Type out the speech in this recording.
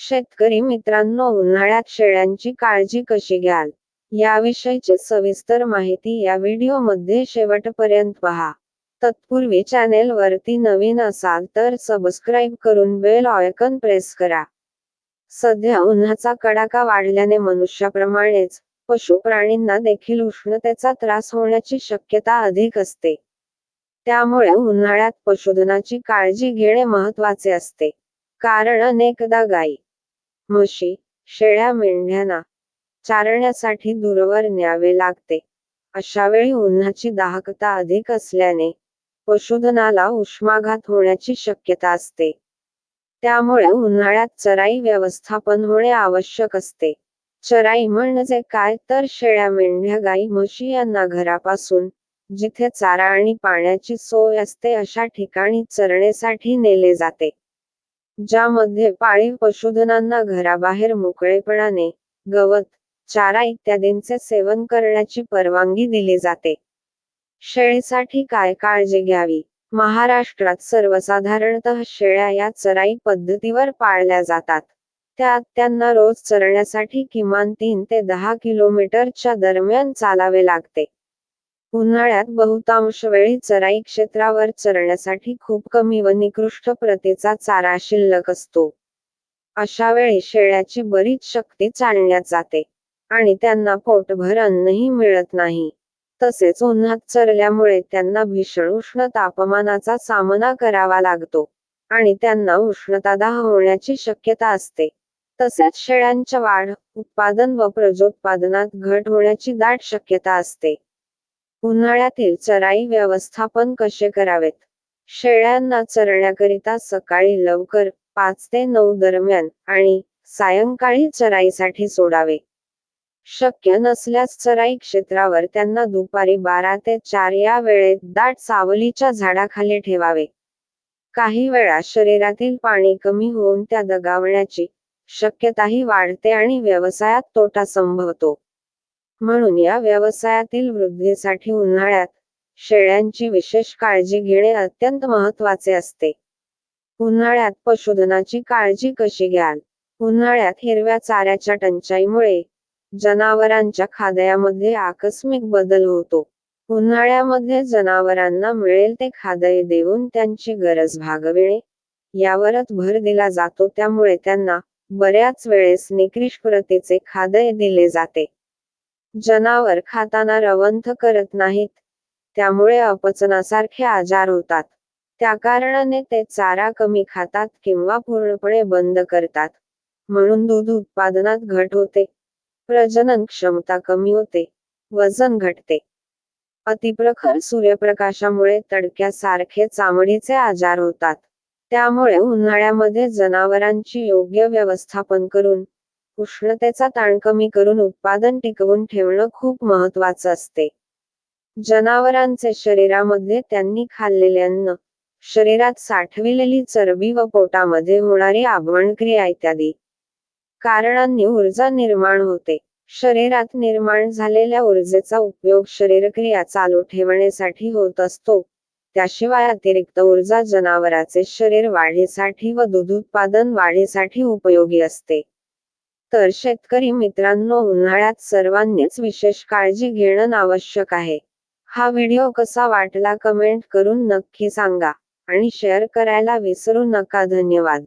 शेतकरी मित्रांनो उन्हाळ्यात शेळ्यांची काळजी कशी घ्याल? याविषयीची सविस्तर माहिती या व्हिडिओमध्ये शेवटपर्यंत पहा. तत्पूर्वी चॅनेल वरती नवीन असाल तर सबस्क्राईब करून बेल ऑयकन प्रेस करा. सध्या उन्हाचा कडाका वाढल्याने मनुष्याप्रमाणेच पशु प्राणींना देखील उष्णतेचा त्रास होण्याची शक्यता अधिक असते. त्यामुळे उन्हाळ्यात पशुधनाची काळजी घेणे महत्त्वाचे असते. कारण अनेकदा गायी म्हशी शेळ्या मेंढ्यांना चारण्यासाठी दूरवर न्यावे लागते. अशा वेळी उन्हाची दाहकता अधिक असल्याने पशुधनाला उष्माघात होण्याची शक्यता असते. त्यामुळे उन्हाळ्यात चराई व्यवस्थापन होणे आवश्यक असते. चराई म्हणजे काय? तर शेळ्या मेंढ्या गाई म्हशी यांना घरापासून जिथे चारा आणि पाण्याची सोय असते अशा ठिकाणी चरण्यासाठी नेले जाते. ज्यामध्ये पाळीव पशुधनांना घराबाहेर मोकळेपणाने गवत चारा इत्यादींचे सेवन करण्याची परवानगी दिली जाते. शेळीसाठी काय काळजी घ्यावी? महाराष्ट्रात सर्वसाधारणतः शेळ्या या चराई पद्धतीवर पाळल्या जातात. त्यात त्यांना रोज चरण्यासाठी किमान तीन ते दहा किलोमीटरच्या दरम्यान चालावे लागते. उन्हाळ्यात बहुतांश वेळी चराई क्षेत्रावर चरण्यासाठी खूप कमी व निकृष्ट प्रतीचा चारा शिल्लक असतो. अशा वेळी शेळ्याची बरीच शक्ती चालण्यात जाते आणि त्यांना पोटभर अन्नही मिळत नाही. तसेच उन्हात चरल्यामुळे त्यांना भीषण उष्ण तापमानाचा सामना करावा लागतो आणि त्यांना उष्णतादाह होण्याची शक्यता असते. तसेच शेळ्यांच्या वाढ उत्पादन व प्रजोत्पादनात घट होण्याची दाट शक्यता असते. उन्हाळ्यातील चराई व्यवस्थापन कसे करावेत? शेळ्यांना चरण्याकरिता सकाळी लवकर पाच ते नऊ दरम्यान आणि सायंकाळी चराईसाठी सोडावे. शक्य नसल्यास चराई क्षेत्रावर त्यांना दुपारी बारा ते चार या वेळेत दाट सावलीच्या झाडाखाली ठेवावे. काही वेळा शरीरातील पाणी कमी होऊन त्या दगावण्याची शक्यताही वाढते आणि व्यवसायात तोटा संभवतो. म्हणून या व्यवसायातील वृद्धीसाठी उन्हाळ्यात शेळ्यांची विशेष काळजी घेणे अत्यंत महत्त्वाचे असते. उन्हाळ्यात पशुधनाची काळजी कशी घ्याल? उन्हाळ्यात हिरव्या चाऱ्याच्या टंचाईमुळे जनावरांच्या खाद्यामध्ये आकस्मिक बदल होतो. उन्हाळ्यामध्ये जनावरांना मिळेल ते खादय देऊन त्यांची गरज भागविणे. यावरच भर दिला जातो त्यामुळे त्यांना बऱ्याच वेळेस निकृष्ट प्रतीचे खादय दिले जाते. जनावर खाताना रवंथ करत नाहीत. त्यामुळे अपचनासारखे आजार होतात. त्या कारणाने ते चारा कमी खातात किंवा पूर्णपणे बंद करतात. म्हणून दूध उत्पादनात घट होते. प्रजनन क्षमता कमी होते. वजन घटते. अतिप्रखर सूर्यप्रकाशामुळे तडक्यासारखे चामडीचे आजार होतात. त्यामुळे उन्हाळ्यामध्ये जनावरांची योग्य व्यवस्थापन करून उष्णतेचा ताण कमी करून उत्पादन टिकवून ठेवणं खूप महत्वाचं असते. जनावरांचे शरीरामध्ये त्यांनी खाल्लेले अन्न शरीरात साठविलेली चरबी व पोटामध्ये होणारी आगमनक्रिया इत्यादी. कारणांनी ऊर्जा निर्माण होते. शरीरात निर्माण झालेल्या ऊर्जेचा उपयोग शरीरक्रिया चालू ठेवण्यासाठी होत असतो. त्याशिवाय अतिरिक्त ऊर्जा जनावराचे शरीर वाढीसाठी व दूध उत्पादन वाढीसाठी उपयोगी असते. तर शेतकरी मित्रांनो उन्हाळ्यात सर्वांनीच विशेष काळजी घेणं आवश्यक आहे. हा व्हिडिओ कसा वाटला कमेंट करून नक्की सांगा आणि शेअर करायला विसरू नका. धन्यवाद.